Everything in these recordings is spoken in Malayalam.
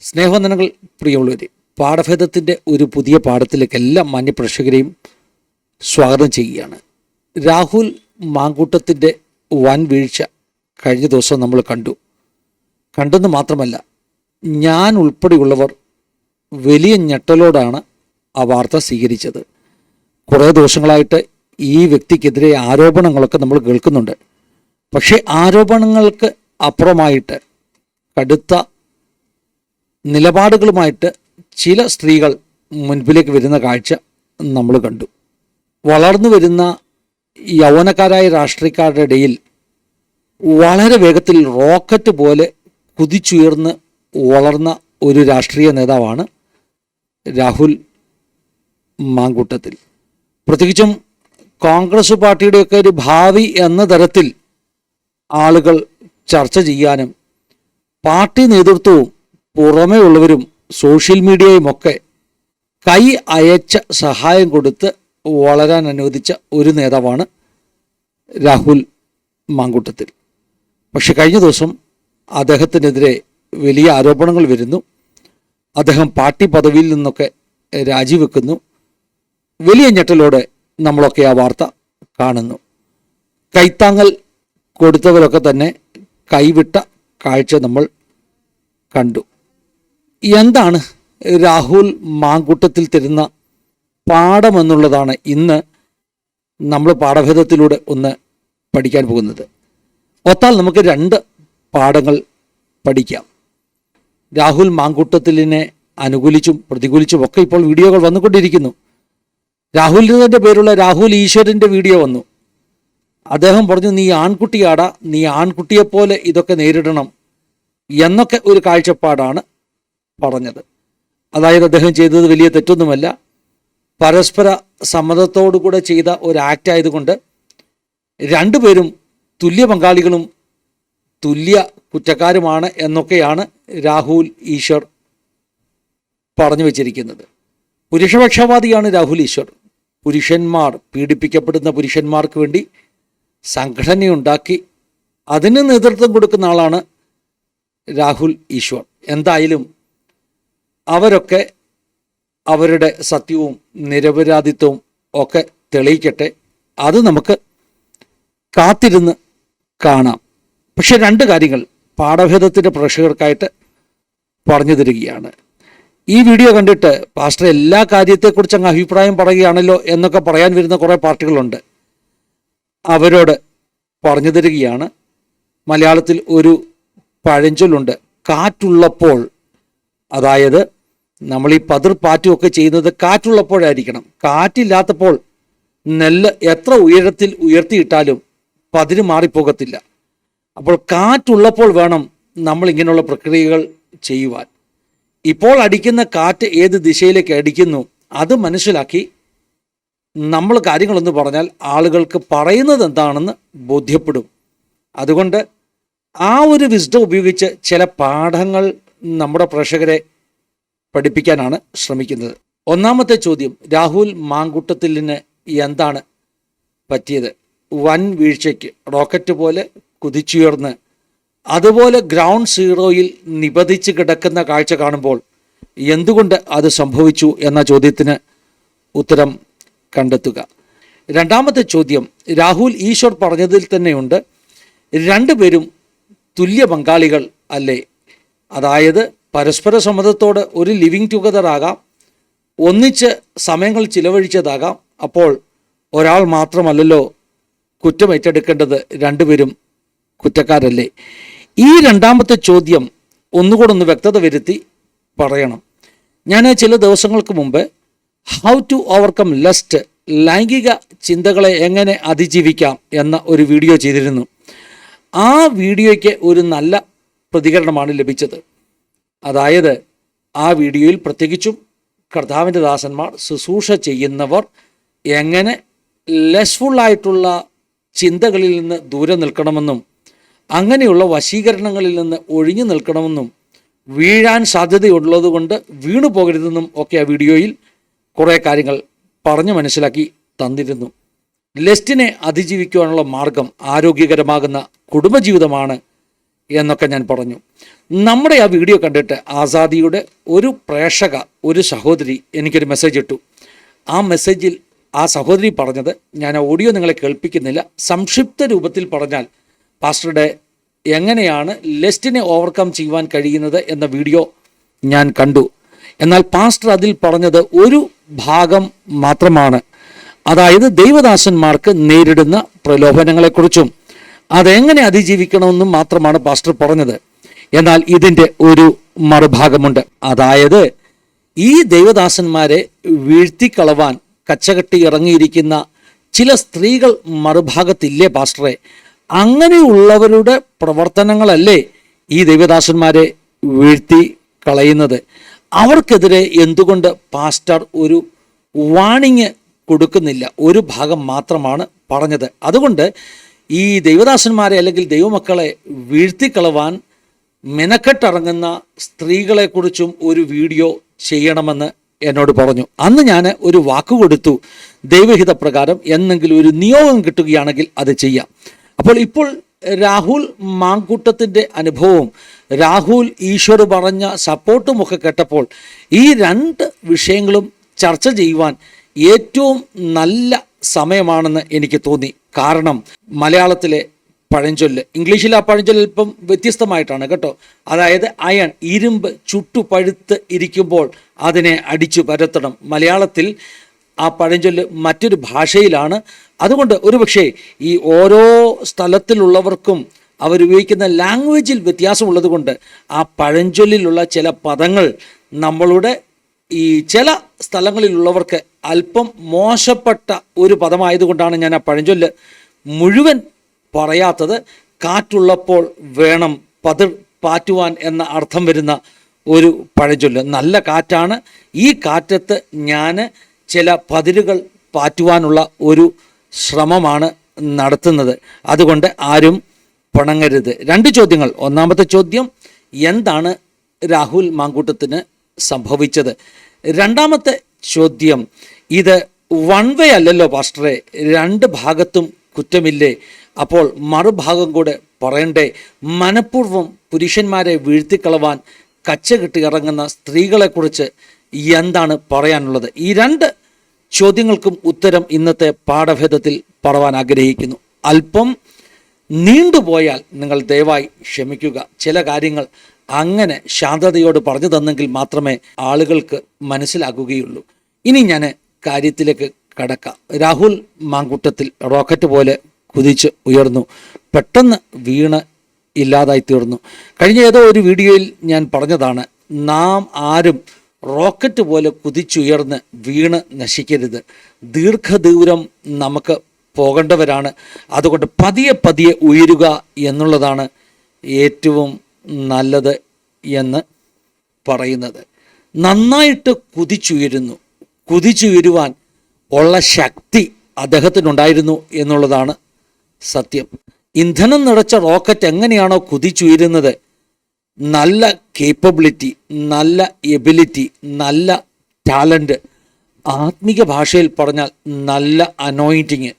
സ്നേഹവന്ദനങ്ങൾ പ്രിയമുള്ളവരെ പാഠഭേദത്തിന്റെ ഒരു പുതിയ പാഠത്തിലേക്ക് എല്ലാ മാന്യപ്രേക്ഷകരെയും സ്വാഗതം ചെയ്യുകയാണ്. രാഹുൽ മാങ്കൂട്ടത്തിന്റെ വൻ വീഴ്ച കഴിഞ്ഞ ദിവസം നമ്മൾ കണ്ടു. കണ്ടെന്ന് മാത്രമല്ല ഞാൻ ഉൾപ്പെടെയുള്ളവർ വലിയ ഞെട്ടലോടാണ് ആ വാർത്ത സ്വീകരിച്ചത്. കുറേ ദിവസങ്ങളായിട്ട് ഈ വ്യക്തിക്കെതിരെ ആരോപണങ്ങളൊക്കെ നമ്മൾ കേൾക്കുന്നുണ്ട്. പക്ഷേ ആരോപണങ്ങൾക്ക് അപ്പുറമായിട്ട് കടുത്ത നിലപാടുകളുമായിട്ട് ചില സ്ത്രീകൾ മുൻപിലേക്ക് വരുന്ന കാഴ്ച നമ്മൾ കണ്ടു. വളർന്നു വരുന്ന യൗവനക്കാരായ രാഷ്ട്രീയക്കാരുടെ ഇടയിൽ വളരെ വേഗത്തിൽ റോക്കറ്റ് പോലെ കുതിച്ചുയർന്ന് വളർന്ന ഒരു രാഷ്ട്രീയ നേതാവാണ് രാഹുൽ മാങ്കൂട്ടത്തിൽ. പ്രത്യേകിച്ചും കോൺഗ്രസ് പാർട്ടിയുടെയൊക്കെ ഒരു ഭാവി എന്ന തരത്തിൽ ആളുകൾ ചർച്ച ചെയ്യാനും പാർട്ടി നേതൃത്വവും പുറമേ ഉള്ളവരും സോഷ്യൽ മീഡിയയും ഒക്കെ കൈ അയച്ച സഹായം കൊടുത്ത് വളരാൻ അനുവദിച്ച ഒരു നേതാവാണ് രാഹുൽ മാങ്കൂട്ടത്തിൽ. പക്ഷെ കഴിഞ്ഞ ദിവസം അദ്ദേഹത്തിനെതിരെ വലിയ ആരോപണങ്ങൾ വരുന്നു. അദ്ദേഹം പാർട്ടി പദവിയിൽ നിന്നൊക്കെ രാജിവെക്കുന്നു. വലിയ ഞെട്ടലോടെ നമ്മളൊക്കെ ആ വാർത്ത കാണുന്നു. കൈത്താങ്ങൽ കൊടുത്തവരൊക്കെ തന്നെ കൈവിട്ട കാഴ്ച നമ്മൾ കണ്ടു. എന്താണ് രാഹുൽ മാങ്കൂട്ടത്തിൽ തരുന്ന പാഠമെന്നുള്ളതാണ് ഇന്ന് നമ്മൾ പാഠഭേദത്തിലൂടെ ഒന്ന് പഠിക്കാൻ പോകുന്നത്. ഒത്താൽ നമുക്ക് രണ്ട് പാഠങ്ങൾ പഠിക്കാം. രാഹുൽ മാങ്കൂട്ടത്തിലിനെ അനുകൂലിച്ചും പ്രതികൂലിച്ചും ഒക്കെ ഇപ്പോൾ വീഡിയോകൾ വന്നുകൊണ്ടിരിക്കുന്നു. രാഹുലിന്റെ പേരുള്ള രാഹുൽ ഈശ്വരന്റെ വീഡിയോ വന്നു. അദ്ദേഹം പറഞ്ഞു നീ ആൺകുട്ടിയാടാ നീ ആൺകുട്ടിയെപ്പോലെ ഇതൊക്കെ നേരിടണം എന്നൊക്കെ ഒരു കാഴ്ചപ്പാടാണ് പറഞ്ഞത്. അതായത് അദ്ദേഹം ചെയ്തത് വലിയ തെറ്റൊന്നുമല്ല. പരസ്പര സമ്മതത്തോടു കൂടെ ചെയ്ത ഒരു ആക്ട് ആയതുകൊണ്ട് രണ്ടുപേരും തുല്യ പങ്കാളികളും തുല്യ കുറ്റക്കാരുമാണ് എന്നൊക്കെയാണ് രാഹുൽ ഈശ്വർ പറഞ്ഞു വച്ചിരിക്കുന്നത്. പുരുഷപക്ഷവാദിയാണ് രാഹുൽ ഈശ്വർ. പുരുഷന്മാർ പീഡിപ്പിക്കപ്പെടുന്ന പുരുഷന്മാർക്ക് വേണ്ടി സംഘടനയുണ്ടാക്കി അതിന് നേതൃത്വം കൊടുക്കുന്ന ആളാണ് രാഹുൽ ഈശ്വർ. എന്തായാലും അവരൊക്കെ അവരുടെ സത്യവും നിരപരാധിത്വവും ഒക്കെ തെളിയിക്കട്ടെ. അത് നമുക്ക് കാത്തിരുന്ന് കാണാം. പക്ഷെ രണ്ട് കാര്യങ്ങൾ പാഠഭേദത്തിന്റെ പ്രേക്ഷകർക്കായിട്ട് പറഞ്ഞു തരികയാണ്. ഈ വീഡിയോ കണ്ടിട്ട് പാസ്റ്റർ എല്ലാ കാര്യത്തെക്കുറിച്ച് അങ്ങ് അഭിപ്രായം പറയുകയാണല്ലോ എന്നൊക്കെ പറയാൻ വരുന്ന കുറേ പാർട്ടികളുണ്ട് അവരോട് പറഞ്ഞു തരികയാണ്. മലയാളത്തിൽ ഒരു പഴഞ്ചൊല്ലുണ്ട് കാറ്റുള്ളപ്പോൾ അതായത് നമ്മൾ ഈ പതിർ പാറ്റുമൊക്കെ ചെയ്യുന്നത് കാറ്റുള്ളപ്പോഴായിരിക്കണം. കാറ്റില്ലാത്തപ്പോൾ നെല്ല് എത്ര ഉയരത്തിൽ ഉയർത്തിയിട്ടാലും പതിര് മാറിപ്പോകത്തില്ല. അപ്പോൾ കാറ്റുള്ളപ്പോൾ വേണം നമ്മൾ ഇങ്ങനെയുള്ള പ്രക്രിയകൾ ചെയ്യുവാൻ. ഇപ്പോൾ അടിക്കുന്ന കാറ്റ് ഏത് ദിശയിലേക്ക് അടിക്കുന്നു അത് മനസ്സിലാക്കി നമ്മൾ കാര്യങ്ങളെന്ന് പറഞ്ഞാൽ ആളുകൾക്ക് പറയുന്നത് എന്താണെന്ന് ബോധ്യപ്പെടും. അതുകൊണ്ട് ആ ഒരു വിസ്ഡം ഉപയോഗിച്ച് ചില പാഠങ്ങൾ നമ്മുടെ പ്രേക്ഷകരെ പഠിപ്പിക്കാനാണ് ശ്രമിക്കുന്നത്. ഒന്നാമത്തെ ചോദ്യം രാഹുൽ മാങ്കുട്ടത്തിലിന് എന്താണ് പറ്റിയത്? വൻ വീഴ്ചയ്ക്ക് റോക്കറ്റ് പോലെ കുതിച്ചുയർന്ന് അതുപോലെ ഗ്രൗണ്ട് സീറോയിൽ നിപതിച്ച് കിടക്കുന്ന കാഴ്ച കാണുമ്പോൾ എന്തുകൊണ്ട് അത് സംഭവിച്ചു എന്ന ചോദ്യത്തിന് ഉത്തരം കണ്ടെത്തുക. രണ്ടാമത്തെ ചോദ്യം രാഹുൽ ഈശ്വർ പറഞ്ഞതിൽ തന്നെയുണ്ട് രണ്ടുപേരും തുല്യ പങ്കാളികൾ അല്ലേ? അതായത് പരസ്പര സമ്മതത്തോട് ഒരു ലിവിങ് ടുഗദർ ആകാം ഒന്നിച്ച് സമയങ്ങൾ ചിലവഴിച്ചതാകാം. അപ്പോൾ ഒരാൾ മാത്രമല്ലല്ലോ കുറ്റം ഏറ്റെടുക്കേണ്ടത് രണ്ടുപേരും കുറ്റക്കാരല്ലേ? ഈ രണ്ടാമത്തെ ചോദ്യം ഒന്നുകൂടെ ഒന്ന് വ്യക്തത വരുത്തി പറയണം. ഞാൻ ചില ദിവസങ്ങൾക്ക് മുമ്പ് ഹൗ ടു ഓവർകം ലസ്റ്റ് ലൈംഗിക ചിന്തകളെ എങ്ങനെ അതിജീവിക്കാം എന്ന ഒരു വീഡിയോ ചെയ്തിരുന്നു. ആ വീഡിയോയ്ക്ക് ഒരു നല്ല പ്രതികരണമാണ് ലഭിച്ചത്. അതായത് ആ വീഡിയോയിൽ പ്രത്യേകിച്ചും കർത്താവിന്റെ ദാസന്മാർ ശുശ്രൂഷ ചെയ്യുന്നവർ എങ്ങനെ ലെസ്ഫുള്ളായിട്ടുള്ള ചിന്തകളിൽ നിന്ന് ദൂരെ നിൽക്കണമെന്നും അങ്ങനെയുള്ള വശീകരണങ്ങളിൽ നിന്ന് ഒഴിഞ്ഞു നിൽക്കണമെന്നും വീഴാൻ സാധ്യതയുള്ളത് കൊണ്ട് വീണു പോകരുതെന്നും ഒക്കെ ആ വീഡിയോയിൽ കുറേ കാര്യങ്ങൾ പറഞ്ഞു മനസ്സിലാക്കി തന്നിരുന്നു. ലെസ്റ്റിനെ അതിജീവിക്കുവാനുള്ള മാർഗം ആരോഗ്യകരമാകുന്ന കുടുംബജീവിതമാണ് എന്നൊക്കെ ഞാൻ പറഞ്ഞു. നമ്മുടെ ആ വീഡിയോ കണ്ടിട്ട് ആസാദിയുടെ ഒരു പ്രേക്ഷക ഒരു സഹോദരി എനിക്കൊരു മെസ്സേജ് ഇട്ടു. ആ മെസ്സേജിൽ ആ സഹോദരി പറഞ്ഞത് ഞാൻ ഓഡിയോ നിങ്ങളെ കേൾപ്പിക്കുന്നില്ല. സംക്ഷിപ്ത രൂപത്തിൽ പറഞ്ഞാൽ പാസ്റ്ററുടെ എങ്ങനെയാണ് ലെസ്റ്റിനെ ഓവർകം ചെയ്യുവാൻ കഴിയുന്നത്? എന്ന വീഡിയോ ഞാൻ കണ്ടു. എന്നാൽ പാസ്റ്റർ അതിൽ പറഞ്ഞത് ഒരു ഭാഗം മാത്രമാണ്. അതായത് ദൈവദാസന്മാർക്ക് നേരിടുന്ന പ്രലോഭനങ്ങളെക്കുറിച്ചും അതെങ്ങനെ അതിജീവിക്കണമെന്നും മാത്രമാണ് പാസ്റ്റർ പറഞ്ഞത്. എന്നാൽ ഇതിന്റെ ഒരു മറുഭാഗമുണ്ട്. അതായത് ഈ ദൈവദാസന്മാരെ വീഴ്ത്തിക്കളവാൻ കച്ചകെട്ടി ഇറങ്ങിയിരിക്കുന്ന ചില സ്ത്രീകൾ മറുഭാഗത്തില്ലേ പാസ്റ്ററെ? അങ്ങനെയുള്ളവരുടെ പ്രവർത്തനങ്ങളല്ലേ ഈ ദൈവദാസന്മാരെ വീഴ്ത്തി കളയുന്നത് അവർക്കെതിരെ എന്തുകൊണ്ട് പാസ്റ്റർ ഒരു വാണിങ് കൊടുക്കുന്നില്ല? ഒരു ഭാഗം മാത്രമാണ് പറഞ്ഞത്. അതുകൊണ്ട് ഈ ദൈവദാസന്മാരെ അല്ലെങ്കിൽ ദൈവമക്കളെ വീഴ്ത്തിക്കളവാൻ മെനക്കെട്ടിറങ്ങുന്ന സ്ത്രീകളെക്കുറിച്ചും ഒരു വീഡിയോ ചെയ്യണമെന്ന് എന്നോട് പറഞ്ഞു. അന്ന് ഞാൻ ഒരു വാക്ക് കൊടുത്തു. ദൈവഹിത പ്രകാരം എന്നെങ്കിലും ഒരു നിയോഗം കിട്ടുകയാണെങ്കിൽ അത് ചെയ്യാം. അപ്പോൾ ഇപ്പോൾ രാഹുൽ മാങ്കൂട്ടത്തിന്റെ അനുഭവവും രാഹുൽ ഈശ്വർ പറഞ്ഞ സപ്പോർട്ടും ഒക്കെ കേട്ടപ്പോൾ ഈ രണ്ട് വിഷയങ്ങളും ചർച്ച ചെയ്യുവാൻ ഏറ്റവും നല്ല സമയമാണെന്ന് എനിക്ക് തോന്നി. കാരണം മലയാളത്തിലെ പഴഞ്ചൊല്ല്. ഇംഗ്ലീഷിൽ ആ പഴഞ്ചൊല്ല് ഇപ്പം വ്യത്യസ്തമായിട്ടാണ് കേട്ടോ. അതായത് അയൺ ഇരുമ്പ് ചുട്ടു പഴുത്ത് ഇരിക്കുമ്പോൾ അതിനെ അടിച്ചു പരത്തണം. മലയാളത്തിൽ ആ പഴഞ്ചൊല്ല് മറ്റൊരു ഭാഷയിലാണ്. അതുകൊണ്ട് ഒരുപക്ഷെ ഈ ഓരോ സ്ഥലത്തിലുള്ളവർക്കും അവരുപയോഗിക്കുന്ന ലാംഗ്വേജിൽ വ്യത്യാസമുള്ളത് കൊണ്ട് ആ പഴഞ്ചൊല്ലിലുള്ള ചില പദങ്ങൾ നമ്മളുടെ ഈ ചില സ്ഥലങ്ങളിലുള്ളവർക്ക് അല്പം മോശപ്പെട്ട ഒരു പദമായതുകൊണ്ടാണ് ഞാൻ ആ പഴഞ്ചൊല്ല് മുഴുവൻ പറയാത്തത്. കാറ്റുള്ളപ്പോൾ വേണം പതിർ പാറ്റുവാൻ എന്ന അർത്ഥം വരുന്ന ഒരു പഴഞ്ചൊല്ല്. നല്ല കാറ്റാണ്. ഈ കാറ്റത്ത് ഞാൻ ചില പതിരുകൾ പാറ്റുവാനുള്ള ഒരു ശ്രമമാണ് നടത്തുന്നത്. അതുകൊണ്ട് ആരും പിണങ്ങരുത്. രണ്ട് ചോദ്യങ്ങൾ. ഒന്നാമത്തെ ചോദ്യം എന്താണ് രാഹുൽ മാങ്കൂട്ടത്തിന് സംഭവിച്ചത്? രണ്ടാമത്തെ ചോദ്യം ഇത് വൺ വേ അല്ലല്ലോ പാസ്റ്ററെ. രണ്ട് ഭാഗത്തും കുറ്റമില്ലേ. അപ്പോൾ മറുഭാഗം കൂടെ പറയണ്ടേ മനഃപൂർവം പുരുഷന്മാരെ വീഴ്ത്തിക്കളവാൻ കച്ച കെട്ടി ഇറങ്ങുന്ന സ്ത്രീകളെക്കുറിച്ച് എന്താണ് പറയാനുള്ളത്? ഈ രണ്ട് ചോദ്യങ്ങൾക്കും ഉത്തരം ഇന്നത്തെ പാഠഭേദത്തിൽ പറവാൻ ആഗ്രഹിക്കുന്നു. അല്പം നീണ്ടുപോയാൽ നിങ്ങൾ ദയവായി ക്ഷമിക്കുക. ചില കാര്യങ്ങൾ അങ്ങനെ ശാന്തതയോട് പറഞ്ഞു തന്നെങ്കിൽ മാത്രമേ ആളുകൾക്ക് മനസ്സിലാകുകയുള്ളൂ. ഇനി ഞാൻ കാര്യത്തിലേക്ക് കടക്കാം. രാഹുൽ മാങ്കൂട്ടത്തിൽ റോക്കറ്റ് പോലെ കുതിച്ച് ഉയർന്നു. പെട്ടെന്ന് വീണ് ഇല്ലാതായി തീർന്നു. കഴിഞ്ഞ ഏതോ ഒരു വീഡിയോയിൽ ഞാൻ പറഞ്ഞതാണ് നാം ആരും റോക്കറ്റ് പോലെ കുതിച്ചുയർന്ന് വീണ് നശിക്കരുത്. ദീർഘദൂരം നമുക്ക് പോകേണ്ടവരാണ്. അതുകൊണ്ട് പതിയെ പതിയെ ഉയരുക എന്നുള്ളതാണ് ഏറ്റവും നല്ലത് എന്ന് പറയുന്നത്. നന്നായിട്ട് കുതിച്ചുയരുന്നു. കുതിച്ചുയരുവാൻ ഉള്ള ശക്തി അദ്ദേഹത്തിനുണ്ടായിരുന്നു എന്നുള്ളതാണ് സത്യം. ഇന്ധനം നിറച്ച റോക്കറ്റ് എങ്ങനെയാണോ കുതിച്ചുയരുന്നത് നല്ല കേപ്പബിലിറ്റി നല്ല എബിലിറ്റി നല്ല ടാലന്റ് ആത്മീക ഭാഷയിൽ പറഞ്ഞാൽ നല്ല അനോയിന്റിങ്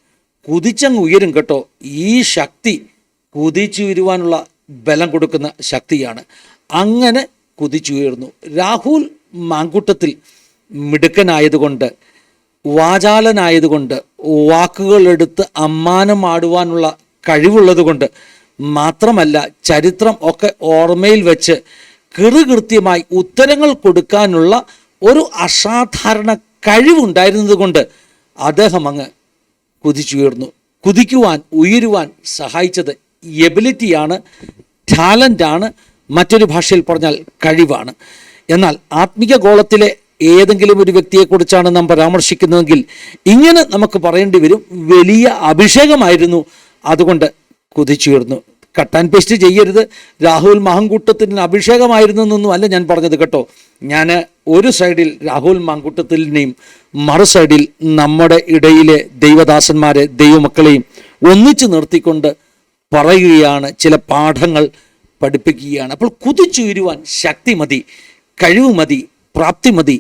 കുതിച്ചങ്ങ് ഉയരും കേട്ടോ. ഈ ശക്തി കുതിച്ചുയരുവാനുള്ള ബലം കൊടുക്കുന്ന ശക്തിയാണ്. അങ്ങനെ കുതിച്ചുയർന്നു രാഹുൽ മാങ്കൂട്ടത്തിൽ മിടുക്കനായതുകൊണ്ട് വാചാലനായതുകൊണ്ട് വാക്കുകളെടുത്ത് അമ്മാനം ആടുവാനുള്ള കഴിവുള്ളതുകൊണ്ട് മാത്രമല്ല ചരിത്രം ഒക്കെ ഓർമ്മയിൽ വെച്ച് കൃതികൃത്യമായി ഉത്തരങ്ങൾ കൊടുക്കാനുള്ള ഒരു അസാധാരണ കഴിവുണ്ടായിരുന്നതുകൊണ്ട് അദ്ദേഹം അങ്ങ് കുതിച്ചുയർന്നു. കുതിക്കുവാൻ ഉയരുവാൻ സഹായിച്ചത് എബിലിറ്റിയാണ് ടാലന്റാണ് മറ്റൊരു ഭാഷയിൽ പറഞ്ഞാൽ കഴിവാണ്. എന്നാൽ ആത്മീയ ഗോളത്തിലെ ഏതെങ്കിലും ഒരു വ്യക്തിയെക്കുറിച്ചാണ് നാം പരാമർശിക്കുന്നതെങ്കിൽ ഇങ്ങനെ നമുക്ക് പറയേണ്ടി വരും. വലിയ അഭിഷേകമായിരുന്നു. അതുകൊണ്ട് കുതിച്ചുയർന്നു ആൻഡ് പേസ്റ്റ് ചെയ്യരുത്. രാഹുൽ മഹങ്കൂട്ടത്തിന് അഭിഷേകമായിരുന്നു എന്നൊന്നും അല്ല ഞാൻ പറഞ്ഞത് കേട്ടോ. ഞാൻ ഒരു സൈഡിൽ രാഹുൽ മഹങ്കൂട്ടത്തിനെയും മറു സൈഡിൽ നമ്മുടെ ഇടയിലെ ദൈവദാസന്മാരെ ദൈവമക്കളെയും ഒന്നിച്ചു നിർത്തിക്കൊണ്ട് പറയുകയാണ്. ചില പാഠങ്ങൾ പഠിപ്പിക്കുകയാണ്. അപ്പോൾ കുതിച്ചുയരുവാൻ ശക്തി മതി കഴിവ് മതി. പ്രാപ്തി മതി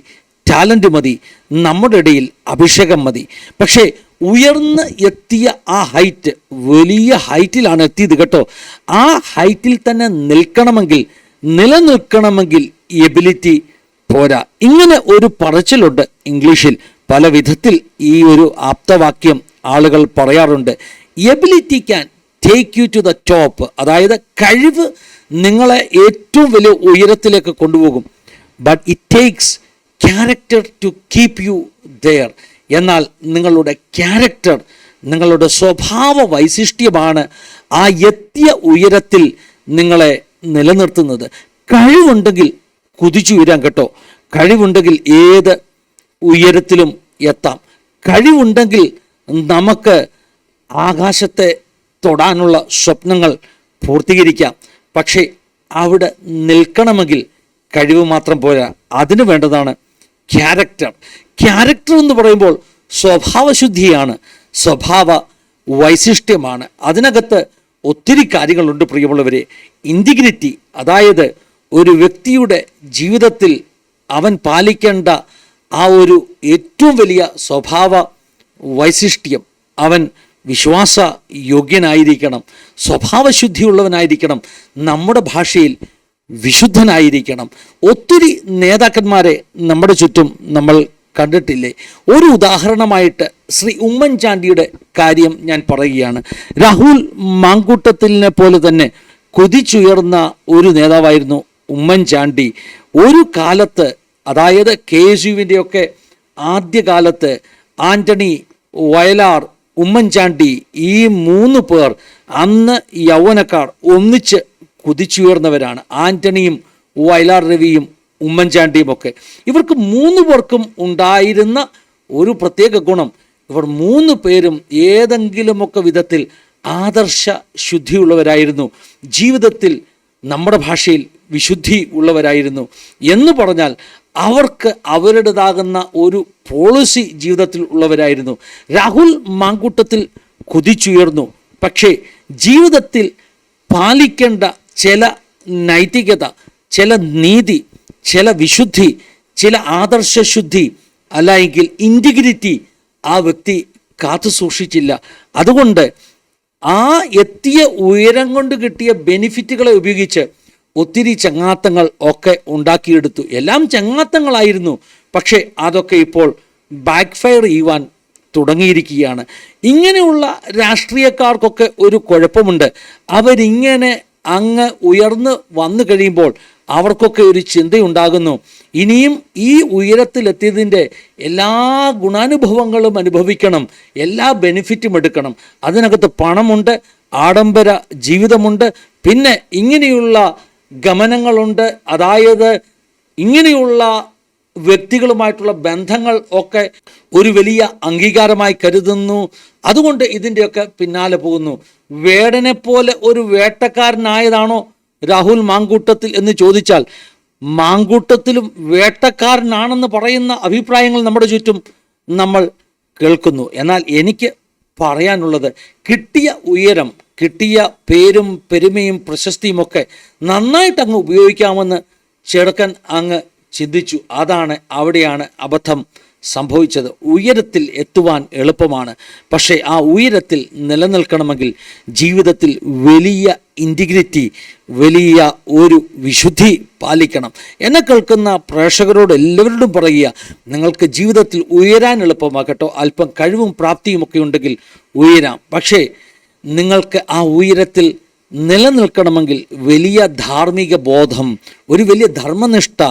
ടാലന്റ് മതി നമ്മുടെ ഇടയിൽ അഭിഷേകം മതി. പക്ഷേ ഉയർന്ന് എത്തിയ ആ ഹൈറ്റ് വലിയ ഹൈറ്റിലാണ് എത്തിയത് കേട്ടോ. ആ ഹൈറ്റിൽ തന്നെ നിൽക്കണമെങ്കിൽ നിലനിൽക്കണമെങ്കിൽ എബിലിറ്റി പോരാ. ഇങ്ങനെ ഒരു പറച്ചിലുണ്ട് ഇംഗ്ലീഷിൽ. പല വിധത്തിൽ ഈ ഒരു ആപ്തവാക്യം ആളുകൾ പറയാറുണ്ട്. Ability can take you to the top അതായത് കഴിവ് നിങ്ങളെ ഏറ്റവും വലിയ ഉയരത്തിലേക്ക് കൊണ്ടുപോകും. But it takes character to keep you there എന്നാൽ നിങ്ങളുടെ ക്യാരക്ടർ നിങ്ങളുടെ സ്വഭാവ വൈശിഷ്ട്യമാണ് ആ എത്തിയ ഉയരത്തിൽ നിങ്ങളെ നിലനിർത്തുന്നത്. കഴിവുണ്ടെങ്കിൽ കുതിച്ചുയരാൻ കേട്ടോ. കഴിവുണ്ടെങ്കിൽ ഏത് ഉയരത്തിലും എത്താം. കഴിവുണ്ടെങ്കിൽ നമുക്ക് ആകാശത്തെ തൊടാനുള്ള സ്വപ്നങ്ങൾ പൂർത്തീകരിക്കാം. പക്ഷേ അവിടെ നിൽക്കണമെങ്കിൽ കഴിവ് മാത്രം പോരാ. അതിന് വേണ്ടതാണ് ക്യാരക്ടർ ക്യാരക്ടർ എന്ന് പറയുമ്പോൾ സ്വഭാവശുദ്ധിയാണ് സ്വഭാവ വൈശിഷ്ട്യമാണ്. അതിനകത്ത് ഒത്തിരി കാര്യങ്ങളുണ്ട് പ്രിയമുള്ളവരെ. ഇന്റിഗ്രിറ്റി അതായത് ഒരു വ്യക്തിയുടെ ജീവിതത്തിൽ അവൻ പാലിക്കേണ്ട ആ ഒരു ഏറ്റവും വലിയ സ്വഭാവ വൈശിഷ്ട്യം. അവൻ വിശ്വാസ യോഗ്യനായിരിക്കണം സ്വഭാവശുദ്ധിയുള്ളവനായിരിക്കണം. നമ്മുടെ ഭാഷയിൽ വിശുദ്ധനായിരിക്കണം. ഒത്തിരി നേതാക്കന്മാരെ നമ്മുടെ ചുറ്റും നമ്മൾ കണ്ടിട്ടില്ലേ? ഒരു ഉദാഹരണമായിട്ട് ശ്രീ ഉമ്മൻചാണ്ടിയുടെ കാര്യം ഞാൻ പറയുകയാണ്. രാഹുൽ മാങ്കൂട്ടത്തിലിനെ പോലെ തന്നെ കുതിച്ചുയർന്ന ഒരു നേതാവായിരുന്നു ഉമ്മൻചാണ്ടി. ഒരു കാലത്ത് അതായത് കെ എസ് യുവിന്റെയൊക്കെ ആദ്യകാലത്ത് ആന്റണി വയലാർ ഉമ്മൻചാണ്ടി ഈ മൂന്ന് പേർ അന്ന് യൗവനക്കാർ ഒന്നിച്ച് കുതിച്ചുയർന്നവരാണ്. ആന്റണിയും വയലാർ രവിയും ഉമ്മൻചാണ്ടിയും ഒക്കെ ഇവർക്ക് മൂന്ന് പേർക്കും ഉണ്ടായിരുന്ന ഒരു പ്രത്യേക ഗുണം. ഇവർ മൂന്ന് പേരും ഏതെങ്കിലുമൊക്കെ വിധത്തിൽ ആദർശ ശുദ്ധിയുള്ളവരായിരുന്നു. ജീവിതത്തിൽ നമ്മുടെ ഭാഷയിൽ വിശുദ്ധി ഉള്ളവരായിരുന്നു. എന്ന് പറഞ്ഞാൽ അവർക്ക് അവരുടേതാകുന്ന ഒരു പോളിസി ജീവിതത്തിൽ ഉള്ളവരായിരുന്നു. രാഹുൽ മാങ്കൂട്ടത്തിൽ കുതിച്ചുയർന്നു. പക്ഷേ ജീവിതത്തിൽ പാലിക്കേണ്ട ചില നൈതികത ചില നീതി ചില വിശുദ്ധി ചില ആദർശശുദ്ധി അല്ല എങ്കിൽ ഇന്റിഗ്രിറ്റി ആ വ്യക്തി കാത്തു സൂക്ഷിച്ചില്ല. അതുകൊണ്ട് ആ എത്തിയ ഉയരം കൊണ്ട് കിട്ടിയ ബെനിഫിറ്റുകളെ ഉപയോഗിച്ച് ഒത്തിരി ചങ്ങാത്തങ്ങൾ ഒക്കെ ഉണ്ടാക്കിയെടുത്തു. എല്ലാം ചങ്ങാത്തങ്ങളായിരുന്നു. പക്ഷേ അതൊക്കെ ഇപ്പോൾ ബാക്ക് ഫയർ ചെയ്യുവാൻ തുടങ്ങിയിരിക്കുകയാണ്. ഇങ്ങനെയുള്ള രാഷ്ട്രീയക്കാർക്കൊക്കെ ഒരു കുഴപ്പമുണ്ട്. അവരിങ്ങനെ അങ്ങ് ഉയർന്ന് വന്നു കഴിയുമ്പോൾ അവർക്കൊക്കെ ഒരു ചിന്തയുണ്ടാകുന്നു. ഇനിയും ഈ ഉയരത്തിലെത്തിയതിന്റെ എല്ലാ ഗുണാനുഭവങ്ങളും അനുഭവിക്കണം. എല്ലാ ബെനിഫിറ്റും എടുക്കണം. അതിനകത്ത് പണമുണ്ട് ആഡംബര ജീവിതമുണ്ട്. പിന്നെ ഇങ്ങനെയുള്ള ഗമനങ്ങളുണ്ട്. അതായത് ഇങ്ങനെയുള്ള വ്യക്തികളുമായിട്ടുള്ള ബന്ധങ്ങൾ ഒക്കെ ഒരു വലിയ അംഗീകാരമായി കരുതുന്നു. അതുകൊണ്ട് ഇതിന്റെയൊക്കെ പിന്നാലെ പോകുന്നു. വേടനെ പോലെ ഒരു വേട്ടക്കാരനായതാണോ രാഹുൽ മാങ്കൂട്ടത്തിൽ എന്ന് ചോദിച്ചാൽ മാങ്കൂട്ടത്തിലും വേട്ടക്കാരനാണെന്ന് പറയുന്ന അഭിപ്രായങ്ങൾ നമ്മുടെ ചുറ്റും നമ്മൾ കേൾക്കുന്നു. എന്നാൽ എനിക്ക് പറയാനുള്ളത് കിട്ടിയ ഉയരം കിട്ടിയ പേരും പെരുമയും പ്രശസ്തിയുമൊക്കെ നന്നായിട്ട് അങ്ങ് ഉപയോഗിക്കാമെന്ന് ചെറുക്കൻ അങ്ങ് ചിന്തിച്ചു. അതാണ് അവിടെയാണ് അബദ്ധം സംഭവിച്ചത്. ഉയരത്തിൽ എത്തുവാൻ എളുപ്പമാണ്. പക്ഷേ ആ ഉയരത്തിൽ നിലനിൽക്കണമെങ്കിൽ ജീവിതത്തിൽ വലിയ ഇന്റിഗ്രിറ്റി വലിയ ഒരു വിശുദ്ധി പാലിക്കണം. എന്നെ കേൾക്കുന്ന പ്രേക്ഷകരോട് എല്ലാവരോടും പറയുക നിങ്ങൾക്ക് ജീവിതത്തിൽ ഉയരാൻ എളുപ്പമാകട്ടോ. അല്പം കഴിവും പ്രാപ്തിയും ഒക്കെ ഉണ്ടെങ്കിൽ ഉയരാം. പക്ഷേ നിങ്ങൾക്ക് ആ ഉയരത്തിൽ നിലനിൽക്കണമെങ്കിൽ വലിയ ധാർമ്മിക ബോധം ഒരു വലിയ ധർമ്മനിഷ്ഠ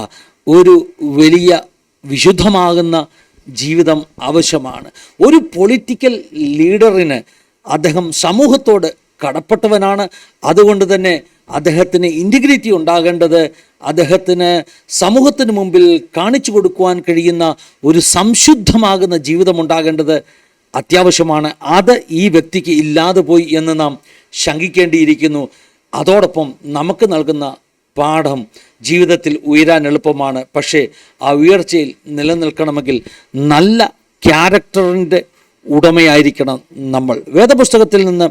ഒരു വലിയ വിശുദ്ധമാകുന്ന ജീവിതം ആവശ്യമാണ്. ഒരു പൊളിറ്റിക്കൽ ലീഡറിന് അദ്ദേഹം സമൂഹത്തോട് കടപ്പെട്ടവനാണ്. അതുകൊണ്ട് തന്നെ അദ്ദേഹത്തിന് ഇന്റിഗ്രിറ്റി ഉണ്ടാകേണ്ടത് അദ്ദേഹത്തിന് സമൂഹത്തിന് മുമ്പിൽ കാണിച്ചു കൊടുക്കുവാൻ കഴിയുന്ന ഒരു സംശുദ്ധമാകുന്ന ജീവിതം ഉണ്ടാകേണ്ടത് അത്യാവശ്യമാണ്. അത് ഈ വ്യക്തിക്ക് ഇല്ലാതെ പോയി എന്ന് നാം ശങ്കിക്കേണ്ടിയിരിക്കുന്നു. അതോടൊപ്പം നമുക്ക് നൽകുന്ന പാഠം ജീവിതത്തിൽ ഉയരാൻ എളുപ്പമാണ്. പക്ഷേ ആ ഉയർച്ചയിൽ നിലനിൽക്കണമെങ്കിൽ നല്ല ക്യാരക്ടറിന്റെ ഉടമയായിരിക്കണം നമ്മൾ. വേദപുസ്തകത്തിൽ നിന്ന്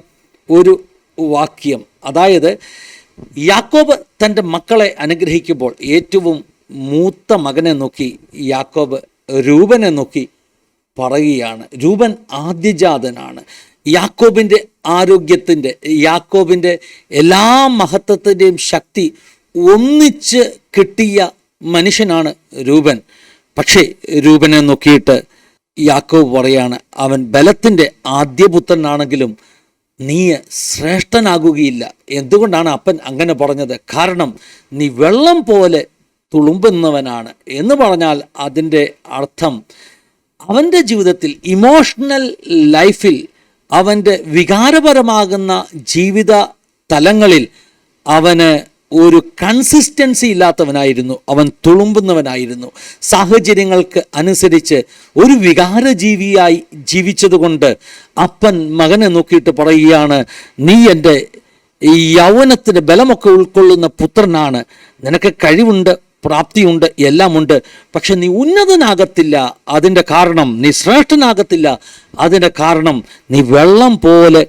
ഒരു വാക്യം. അതായത് യാക്കോബ് തന്റെ മക്കളെ അനുഗ്രഹിക്കുമ്പോൾ ഏറ്റവും മൂത്ത മകനെ നോക്കി യാക്കോബ് രൂപനെ നോക്കി പറയുകയാണ്. രൂപൻ ആദ്യജാതനാണ്. യാക്കോബിന്റെ ആരോഗ്യത്തിന്റെ യാക്കോബിന്റെ എല്ലാ മഹത്വത്തിന്റെയും ശക്തി ഒന്നിച്ച് കിട്ടിയ മനുഷ്യനാണ് രൂപൻ. പക്ഷേ രൂപനെ നോക്കിയിട്ട് യാക്കോബ് പറയാണ് അവൻ ബലത്തിന്റെ ആദ്യപുത്രനാണെങ്കിലും നീ ശ്രേഷ്ഠനാകുകയില്ല. എന്തുകൊണ്ടാണ് അപ്പൻ അങ്ങനെ പറഞ്ഞത്? കാരണം നീ വെള്ളം പോലെ തുളുമ്പുന്നവനാണ്. എന്ന് പറഞ്ഞാൽ അതിന്റെ അർത്ഥം അവന്റെ ജീവിതത്തിൽ ഇമോഷണൽ ലൈഫിൽ അവന്റെ വികാരപരമാകുന്ന ജീവിത തലങ്ങളിൽ അവന് ഒരു കൺസിസ്റ്റൻസി ഇല്ലാത്തവനായിരുന്നു. അവൻ തുളുമ്പുന്നവനായിരുന്നു. സാഹചര്യങ്ങൾക്ക് അനുസരിച്ച് ഒരു വികാരജീവിയായി ജീവിച്ചതുകൊണ്ട് അപ്പൻ മകനെ നോക്കിയിട്ട് പറയുകയാണ് നീ എന്റെ ഈ യൗവനത്തിന് ബലമൊക്കെ ഉൾക്കൊള്ളുന്ന പുത്രനാണ്. നിനക്ക് കഴിവുണ്ട് പ്രാപ്തിയുണ്ട് എല്ലാമുണ്ട്. പക്ഷെ നീ ഉന്നതനാകത്തില്ല. അതിന്റെ കാരണം നീ ശ്രേഷ്ഠനാകത്തില്ല. അതിന്റെ കാരണം നീ വെള്ളം പോലെ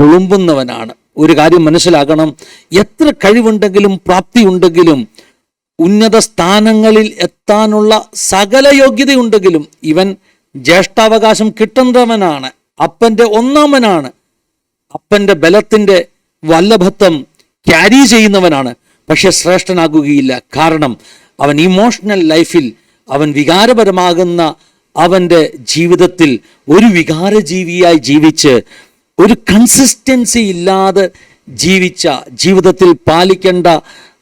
തുളുമ്പുന്നവനാണ്. ഒരു കാര്യം മനസ്സിലാക്കണം. എത്ര കഴിവുണ്ടെങ്കിലും പ്രാപ്തി ഉണ്ടെങ്കിലും ഉന്നത സ്ഥാനങ്ങളിൽ എത്താനുള്ള സകല യോഗ്യതയുണ്ടെങ്കിലും ഇവൻ ജ്യേഷ്ഠാവകാശം കിട്ടുന്നവനാണ് അപ്പന്റെ ഒന്നാമനാണ്. അപ്പന്റെ ബലത്തിന്റെ വല്ലഭത്വം ക്യാരി ചെയ്യുന്നവനാണ്. പക്ഷെ ശ്രേഷ്ഠനാകുകയില്ല. കാരണം അവൻ ഇമോഷണൽ ലൈഫിൽ അവൻ വികാരപരമാകുന്ന അവന്റെ ജീവിതത്തിൽ ഒരു വികാരജീവിയായി ജീവിച്ച് ഒരു കൺസിസ്റ്റൻസി ഇല്ലാതെ ജീവിച്ച ജീവിതത്തിൽ പാലിക്കേണ്ട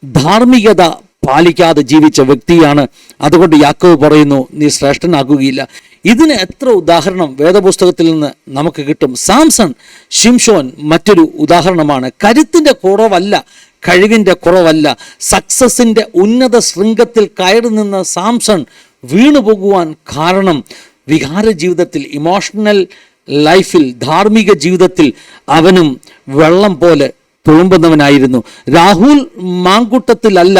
ധാർമ്മികത പാലിക്കാതെ ജീവിച്ച വ്യക്തിയാണ്. അതുകൊണ്ട് യാക്കോവ് പറയുന്നു നീ ശ്രേഷ്ഠനാകുകയില്ല. ഇതിന് എത്ര ഉദാഹരണം വേദപുസ്തകത്തിൽ നിന്ന് നമുക്ക് കിട്ടും? സാംസൺ ഷിംഷോൻ മറ്റൊരു ഉദാഹരണമാണ്. കരുത്തിന്റെ കുറവല്ല കഴിവിന്റെ കുറവല്ല. സക്സസിന്റെ ഉന്നത ശൃംഗത്തിൽ കയറി നിന്ന സാംസൺ വീണുപോകുവാൻ കാരണം വികാര ജീവിതത്തിൽ ഇമോഷണൽ ലൈഫിൽ ധാർമ്മിക ജീവിതത്തിൽ അവനും വെള്ളം പോലെ തുളുമ്പുന്നവനായിരുന്നു രാഹുൽ മാങ്കുട്ടത്തിലല്ല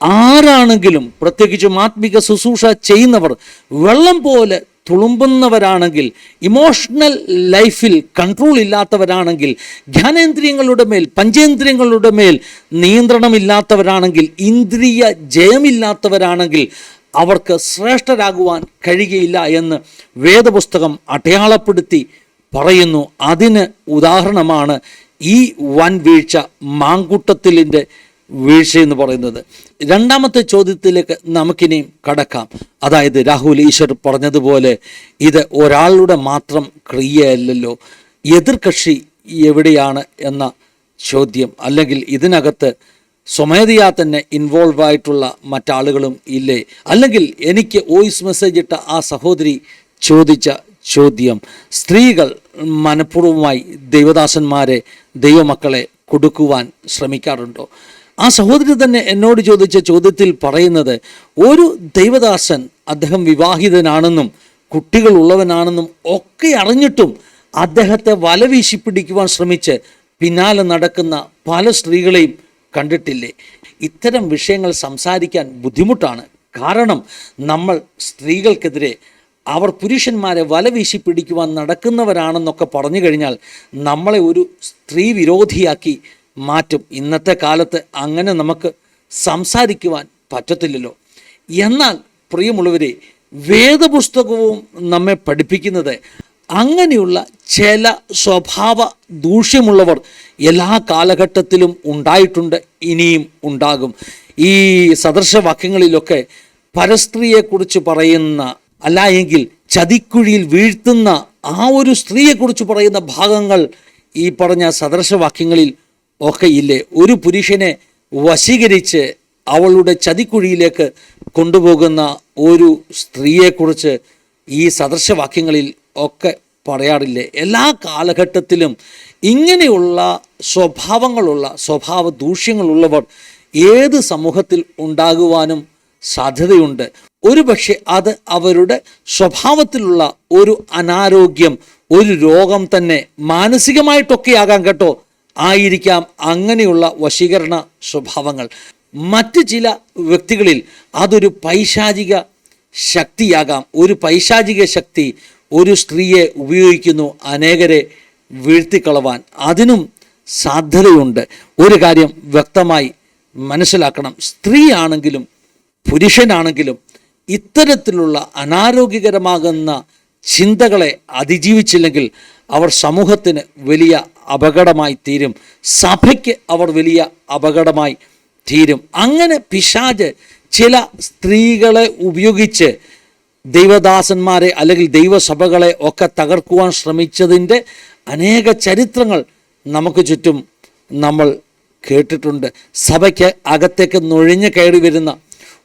ആരാണെങ്കിലും പ്രത്യേകിച്ചും ആത്മിക ശുശ്രൂഷ ചെയ്യുന്നവർ വെള്ളം പോലെ തുളുമ്പുന്നവരാണെങ്കിൽ ഇമോഷണൽ ലൈഫിൽ കൺട്രോൾ ഇല്ലാത്തവരാണെങ്കിൽ ജ്ഞാനേന്ദ്രിയങ്ങളുടെ മേൽ പഞ്ചേന്ദ്രിയങ്ങളുടെ മേൽ നിയന്ത്രണമില്ലാത്തവരാണെങ്കിൽ ഇന്ദ്രിയ ജയമില്ലാത്തവരാണെങ്കിൽ അവർക്ക് ശ്രേഷ്ഠരാകുവാൻ കഴിയുകയില്ല എന്ന് വേദപുസ്തകം അടയാളപ്പെടുത്തി പറയുന്നു. അതിന് ഉദാഹരണമാണ് ഈ വൻ വീഴ്ച മാങ്കൂട്ടത്തിലിന്റെ വീഴ്ച എന്ന് പറയുന്നത്. രണ്ടാമത്തെ ചോദ്യത്തിലേക്ക് നമുക്കിനിയും കടക്കാം. അതായത് രാഹുൽ ഈശ്വർ പറഞ്ഞതുപോലെ ഇത് ഒരാളുടെ മാത്രം ക്രിയയല്ലല്ലോ. എതിർകക്ഷി എവിടെയാണ് എന്ന ചോദ്യം. അല്ലെങ്കിൽ ഇതിനകത്ത് സ്വമേധയാ തന്നെ ഇൻവോൾവ് ആയിട്ടുള്ള മറ്റാളുകളും ഇല്ലേ? അല്ലെങ്കിൽ എനിക്ക് വോയിസ് മെസ്സേജ് ഇട്ട ആ സഹോദരി ചോദിച്ച ചോദ്യം സ്ത്രീകൾ മനഃപൂർവമായി ദൈവദാസന്മാരെ ദൈവമക്കളെ കൊടുക്കുവാൻ ശ്രമിക്കാറുണ്ടോ? ആ സഹോദരി തന്നെ എന്നോട് ചോദിച്ച ചോദ്യത്തിൽ പറയുന്നത് ഒരു ദൈവദാസൻ അദ്ദേഹം വിവാഹിതനാണെന്നും കുട്ടികൾ ഉള്ളവനാണെന്നും ഒക്കെ അറിഞ്ഞിട്ടും അദ്ദേഹത്തെ വലവീശി പിടിക്കുവാൻ ശ്രമിച്ച് പിന്നാലെ നടക്കുന്ന പല സ്ത്രീകളെയും കണ്ടിട്ടില്ലേ? ഇത്തരം വിഷയങ്ങൾ സംസാരിക്കാൻ ബുദ്ധിമുട്ടാണ്. കാരണം നമ്മൾ സ്ത്രീകൾക്കെതിരെ അവർ പുരുഷന്മാരെ വലവീശി പിടിക്കുവാൻ നടക്കുന്നവരാണെന്നൊക്കെ പറഞ്ഞു കഴിഞ്ഞാൽ നമ്മളെ ഒരു സ്ത്രീ വിരോധിയാക്കി മാറ്റും. ഇന്നത്തെ കാലത്ത് അങ്ങനെ നമുക്ക് സംസാരിക്കുവാൻ പറ്റത്തില്ലല്ലോ. എന്നാൽ പ്രിയമുള്ളവരെ വേദപുസ്തകവും നമ്മെ പഠിപ്പിക്കുന്നത് അങ്ങനെയുള്ള ചില സ്വഭാവ ദൂഷ്യമുള്ളവർ എല്ലാ കാലഘട്ടത്തിലും ഉണ്ടായിട്ടുണ്ട് ഇനിയും ഉണ്ടാകും. ഈ സദൃശവാക്യങ്ങളിലൊക്കെ പരസ്ത്രീയെക്കുറിച്ച് പറയുന്ന അല്ല എങ്കിൽ ചതിക്കുഴിയിൽ വീഴ്ത്തുന്ന ആ ഒരു സ്ത്രീയെക്കുറിച്ച് പറയുന്ന ഭാഗങ്ങൾ ഈ പറഞ്ഞ സദൃശവാക്യങ്ങളിൽ ഒക്കെ ഇല്ലേ? ഒരു പുരുഷനെ വശീകരിച്ച് അവളുടെ ചതിക്കുഴിയിലേക്ക് കൊണ്ടുപോകുന്ന ഒരു സ്ത്രീയെക്കുറിച്ച് ഈ സദൃശവാക്യങ്ങളിൽ ഒക്കെ പറയാറില്ലേ? എല്ലാ കാലഘട്ടത്തിലും ഇങ്ങനെയുള്ള സ്വഭാവങ്ങളുള്ള സ്വഭാവ ദൂഷ്യങ്ങളുള്ളവർ ഏത് സമൂഹത്തിൽ ഉണ്ടാകുവാനും സാധ്യതയുണ്ട്. ഒരുപക്ഷെ അത് അവരുടെ സ്വഭാവത്തിലുള്ള ഒരു അനാരോഗ്യം ഒരു രോഗം തന്നെ മാനസികമായിട്ടൊക്കെ ആകാം കേട്ടോ. ആയിരിക്കാം അങ്ങനെയുള്ള വശീകരണ സ്വഭാവങ്ങൾ. മറ്റ് ചില വ്യക്തികളിൽ അതൊരു പൈശാചിക ശക്തിയാകാം. ഒരു പൈശാചിക ശക്തി ഒരു സ്ത്രീയെ ഉപയോഗിക്കുന്നു അനേകരെ വീഴ്ത്തിക്കളവാൻ. അതിനും സാധ്യതയുണ്ട്. ഒരു കാര്യം വ്യക്തമായി മനസ്സിലാക്കണം. സ്ത്രീയാണെങ്കിലും പുരുഷനാണെങ്കിലും ഇത്തരത്തിലുള്ള അനാരോഗ്യകരമാകുന്ന ചിന്തകളെ അതിജീവിച്ചില്ലെങ്കിൽ അവർ സമൂഹത്തിന് വലിയ അപകടമായി തീരും. സഭയ്ക്ക് അവർ വലിയ അപകടമായി തീരും. അങ്ങനെ പിശാജ് ചില സ്ത്രീകളെ ഉപയോഗിച്ച് ദൈവദാസന്മാരെ അല്ലെങ്കിൽ ദൈവസഭകളെ ഒക്കെ തകർക്കുവാൻ ശ്രമിച്ചതിന്റെ അനേക ചരിത്രങ്ങൾ നമുക്ക് ചുറ്റും നമ്മൾ കേട്ടിട്ടുണ്ട്. സഭയ്ക്ക് അകത്തേക്ക് നുഴഞ്ഞു കയറി വരുന്ന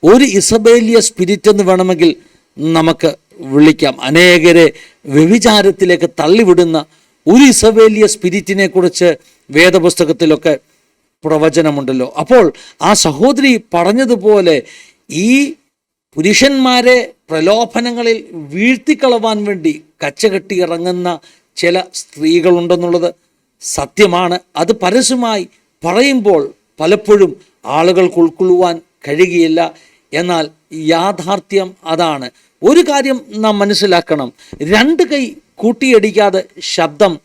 ഒരു ഇസബേലിയ സ്പിരിറ്റ് എന്ന് വേണമെങ്കിൽ നമുക്ക് വിളിക്കാം. അനേകരെ വ്യഭിചാരത്തിലേക്ക് തള്ളിവിടുന്ന ഒരു ഇസബേലിയ സ്പിരിറ്റിനെ കുറിച്ച് വേദപുസ്തകത്തിലൊക്കെ പ്രവചനമുണ്ടല്ലോ. അപ്പോൾ ആ സഹോദരി പറഞ്ഞതുപോലെ ഈ പുരുഷന്മാരെ പ്രലോഭനങ്ങളിൽ വീഴ്ത്തിക്കളവാൻ വേണ്ടി കച്ചകെട്ടി ഇറങ്ങുന്ന ചില സ്ത്രീകളുണ്ടെന്നുള്ളത് സത്യമാണ്. അത് പരസ്യമായി പറയുമ്പോൾ പലപ്പോഴും ആളുകൾക്ക് ഉൾക്കൊള്ളുവാൻ കഴിയുകയില്ല. എന്നാൽ യാഥാർത്ഥ്യം അതാണ്. ഒരു കാര്യം നാം മനസ്സിലാക്കണം. രണ്ട് കൈ കൂട്ടിയടിക്കാതെ ശബ്ദം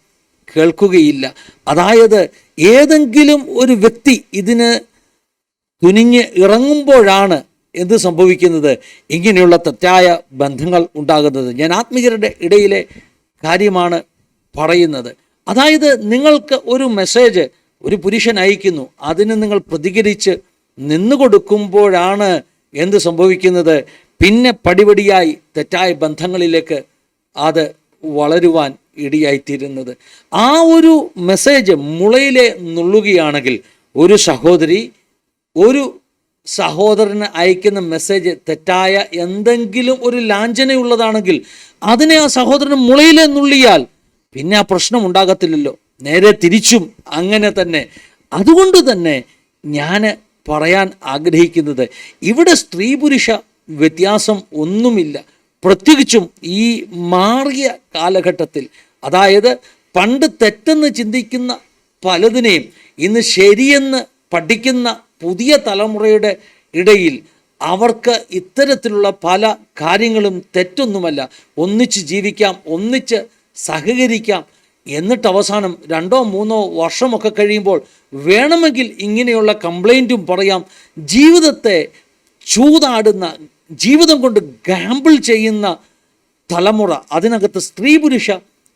കേൾക്കുകയില്ല. അതായത് ഏതെങ്കിലും ഒരു വ്യക്തി ഇതിന് തുനിഞ്ഞ് ഇറങ്ങുമ്പോഴാണ് എന്ത് സംഭവിക്കുന്നത്? ഇങ്ങനെയുള്ള തെറ്റായ ബന്ധങ്ങൾ ഉണ്ടാകുന്നത്. ഞാൻ ആത്മീയരുടെ ഇടയിലെ കാര്യമാണ് പറയുന്നത്. അതായത് നിങ്ങൾക്ക് ഒരു മെസ്സേജ് ഒരു പുരുഷൻ അയക്കുന്നു. അതിന് നിങ്ങൾ പ്രതികരിച്ച് നിന്നു കൊടുക്കുമ്പോഴാണ് എന്ത് സംഭവിക്കുന്നത്? പിന്നെ പടിപടിയായി തെറ്റായ ബന്ധങ്ങളിലേക്ക് അത് വളരുവാൻ ഇടിയായിത്തീരുന്നത്. ആ ഒരു മെസ്സേജ് മുളയിലെ നുള്ളുകയാണെങ്കിൽ ഒരു സഹോദരി ഒരു സഹോദരന് അയക്കുന്ന മെസ്സേജ് തെറ്റായ എന്തെങ്കിലും ഒരു ലാഞ്ചനയുള്ളതാണെങ്കിൽ അതിനെ ആ സഹോദരൻ മുളയിലെ നുള്ളിയാൽ പിന്നെ ആ പ്രശ്നം ഉണ്ടാകത്തില്ലല്ലോ. നേരെ തിരിച്ചും അങ്ങനെ തന്നെ. അതുകൊണ്ട് തന്നെ ഞാൻ പറയാൻ ആഗ്രഹിക്കുന്നത് ഇവിടെ സ്ത്രീ പുരുഷ വ്യത്യാസം ഒന്നുമില്ല. പ്രത്യേകിച്ചും ഈ മാറിയ കാലഘട്ടത്തിൽ. അതായത് പണ്ട് തെറ്റെന്ന് ചിന്തിക്കുന്ന പലതിനെയും ഇന്ന് ശരിയെന്ന് പഠിക്കുന്ന പുതിയ തലമുറയുടെ ഇടയിൽ അവർക്ക് ഇത്തരത്തിലുള്ള പല കാര്യങ്ങളും തെറ്റൊന്നുമല്ല. ഒന്നിച്ച് ജീവിക്കാം ഒന്നിച്ച് സഹകരിക്കാം എന്നിട്ട് അവസാനം രണ്ടോ മൂന്നോ വർഷമൊക്കെ കഴിയുമ്പോൾ വേണമെങ്കിൽ ഇങ്ങനെയുള്ള കംപ്ലൈന്റും പറയാം. ജീവിതത്തെ ചൂതാടുന്ന ജീവിതം കൊണ്ട് ഗാമ്പിൾ ചെയ്യുന്ന തലമുറ അതിനകത്ത് സ്ത്രീ പുരുഷ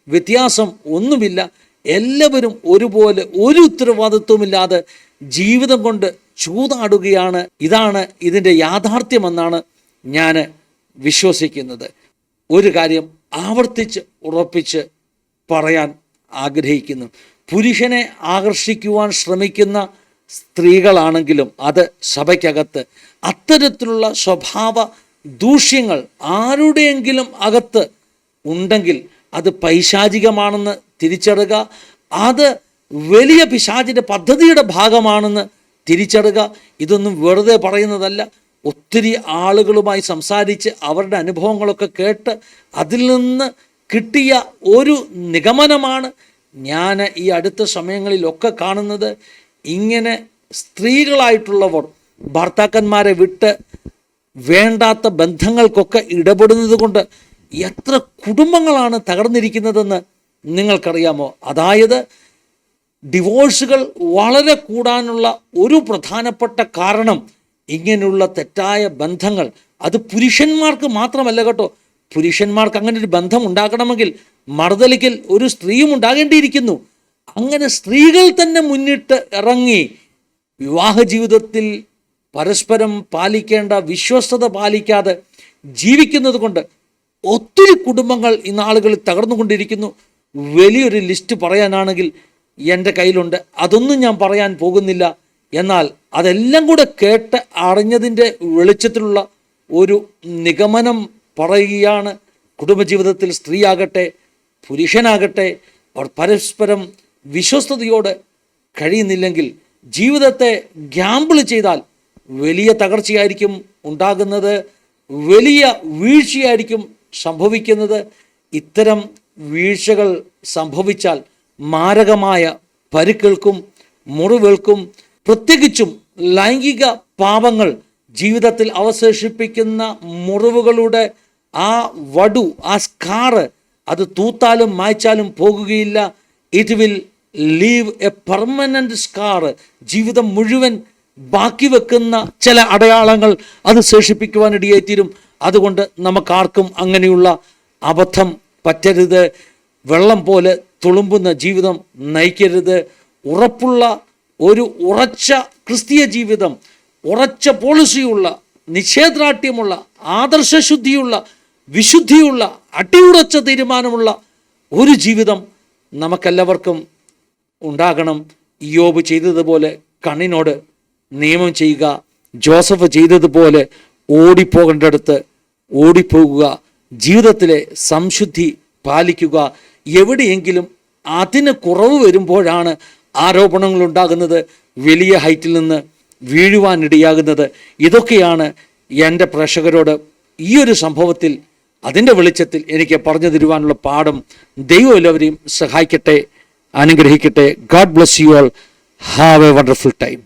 വ്യത്യാസം ഒന്നുമില്ല. എല്ലാവരും ഒരുപോലെ ഒരു ഉത്തരവാദിത്വമില്ലാതെ ജീവിതം കൊണ്ട് ചൂതാടുകയാണ്. ഇതാണ് ഇതിന്റെ യാഥാർത്ഥ്യമെന്നാണ് ഞാൻ വിശ്വസിക്കുന്നത്. ഒരു കാര്യം ആവർത്തിച്ച് ഉറപ്പിച്ച് പറയാൻ ആഗ്രഹിക്കുന്നു. പുരുഷനെ ആകർഷിക്കുവാൻ ശ്രമിക്കുന്ന സ്ത്രീകളാണെങ്കിലും അത് സഭയ്ക്കകത്ത് അത്തരത്തിലുള്ള സ്വഭാവ ദൂഷ്യങ്ങൾ ആരുടെയെങ്കിലും അകത്ത് ഉണ്ടെങ്കിൽ അത് പൈശാചികമാണെന്ന് തിരിച്ചറുക അത് വലിയ പിശാചിന്റെ പദ്ധതിയുടെ ഭാഗമാണെന്ന് തിരിച്ചറുക ഇതൊന്നും വെറുതെ പറയുന്നതല്ല. ഒത്തിരി ആളുകളുമായി സംസാരിച്ച് അവരുടെ അനുഭവങ്ങളൊക്കെ കേട്ട് അതിൽ നിന്ന് കിട്ടിയ ഒരു നിഗമനമാണ് ഞാൻ ഈ അടുത്ത സമയങ്ങളിലൊക്കെ കാണുന്നത്. ഇങ്ങനെ സ്ത്രീകളായിട്ടുള്ളവർ ഭർത്താക്കന്മാരെ വിട്ട് വേണ്ടാത്ത ബന്ധങ്ങൾക്കൊക്കെ ഇടപെടുന്നത് കൊണ്ട് എത്ര കുടുംബങ്ങളാണ് തകർന്നിരിക്കുന്നതെന്ന് നിങ്ങൾക്കറിയാമോ? അതായത് ഡിവോഴ്സുകൾ വളരെ കൂടാനുള്ള ഒരു പ്രധാനപ്പെട്ട കാരണം ഇങ്ങനെയുള്ള തെറ്റായ ബന്ധങ്ങൾ. അത് പുരുഷന്മാർക്ക് മാത്രമല്ല കേട്ടോ. പുരുഷന്മാർക്ക് അങ്ങനെ ഒരു ബന്ധം ഉണ്ടാക്കണമെങ്കിൽ മറുതലിക്കൽ ഒരു സ്ത്രീയും ഉണ്ടാകേണ്ടിയിരിക്കുന്നു. അങ്ങനെ സ്ത്രീകൾ തന്നെ മുന്നിട്ട് ഇറങ്ങി വിവാഹ ജീവിതത്തിൽ പരസ്പരം പാലിക്കേണ്ട വിശ്വസ്തത പാലിക്കാതെ ജീവിക്കുന്നത് കൊണ്ട് ഒത്തിരി കുടുംബങ്ങൾ ഇന്ന് ആളുകളിൽ തകർന്നുകൊണ്ടിരിക്കുന്നു. വലിയൊരു ലിസ്റ്റ് പറയാനാണെങ്കിൽ എന്റെ കയ്യിലുണ്ട്. അതൊന്നും ഞാൻ പറയാൻ പോകുന്നില്ല. എന്നാൽ അതെല്ലാം കൂടെ കേട്ട് അറിഞ്ഞതിന്റെ വെളിച്ചത്തിലുള്ള ഒരു നിഗമനം പറയുകയാണ്. കുടുംബജീവിതത്തിൽ സ്ത്രീയാകട്ടെ പുരുഷനാകട്ടെ അവർ പരസ്പരം വിശ്വസ്തയോടെ കഴിയുന്നില്ലെങ്കിൽ ജീവിതത്തെ ഗ്യാമ്പിൾ ചെയ്താൽ വലിയ തകർച്ചയായിരിക്കും ഉണ്ടാകുന്നത്. വലിയ വീഴ്ചയായിരിക്കും സംഭവിക്കുന്നത് ഇത്തരം വീഴ്ചകൾ സംഭവിച്ചാൽ മാരകമായ പരുക്കൾക്കും മുറിവേൽക്കും പ്രത്യേകിച്ചും ലൈംഗിക പാപങ്ങൾ ജീവിതത്തിൽ അവശേഷിപ്പിക്കുന്ന മുറിവുകളുടെ ആ വടു ആ സ്കാറ് അത് തൂത്താലും മായ്ച്ചാലും പോകുകയില്ല. It will leave a permanent scar ജീവിതം മുഴുവൻ ബാക്കി വെക്കുന്ന ചില അടയാളങ്ങൾ അത് ശേഷിപ്പിക്കുവാൻ ഇടയായിത്തീരും അതുകൊണ്ട് നമുക്കാർക്കും അങ്ങനെയുള്ള അബദ്ധം പറ്റരുത്. വെള്ളം പോലെ തുളുമ്പുന്ന ജീവിതം നയിക്കരുത്. ഉറപ്പുള്ള ഒരു ഉറച്ച ക്രിസ്തീയ ജീവിതം ഉറച്ച പോളിസിയുള്ള നിഷേധാഠ്യമുള്ള ആദർശശുദ്ധിയുള്ള വിശുദ്ധിയുള്ള അടിയുറച്ച തീരുമാനമുള്ള ഒരു ജീവിതം നമുക്കെല്ലാവർക്കും ഉണ്ടാകണം. യോബ് ചെയ്തതുപോലെ കണ്ണിനോട് നിയമം ചെയ്യുക ജോസഫ് ചെയ്തതുപോലെ ഓടിപ്പോകേണ്ടടുത്ത് ഓടിപ്പോകുക ജീവിതത്തിലെ സംശുദ്ധി പാലിക്കുക. എവിടെയെങ്കിലും അതിന് കുറവ് വരുമ്പോഴാണ് ആരോപണങ്ങൾ ഉണ്ടാകുന്നത് വലിയ ഹൈറ്റിൽ നിന്ന് വീഴുവാനിടയാകുന്നത്. ഇതൊക്കെയാണ് എന്റെ പ്രേക്ഷകരോട് ഈ ഒരു സംഭവത്തിൽ അതിന്റെ വെളിച്ചത്തിൽ എനിക്ക് പറഞ്ഞു തരുവാനുള്ള പാഠം. ദൈവം എല്ലാവരെയും സഹായിക്കട്ടെ അനുഗ്രഹിക്കട്ടെ. God bless you all have a wonderful time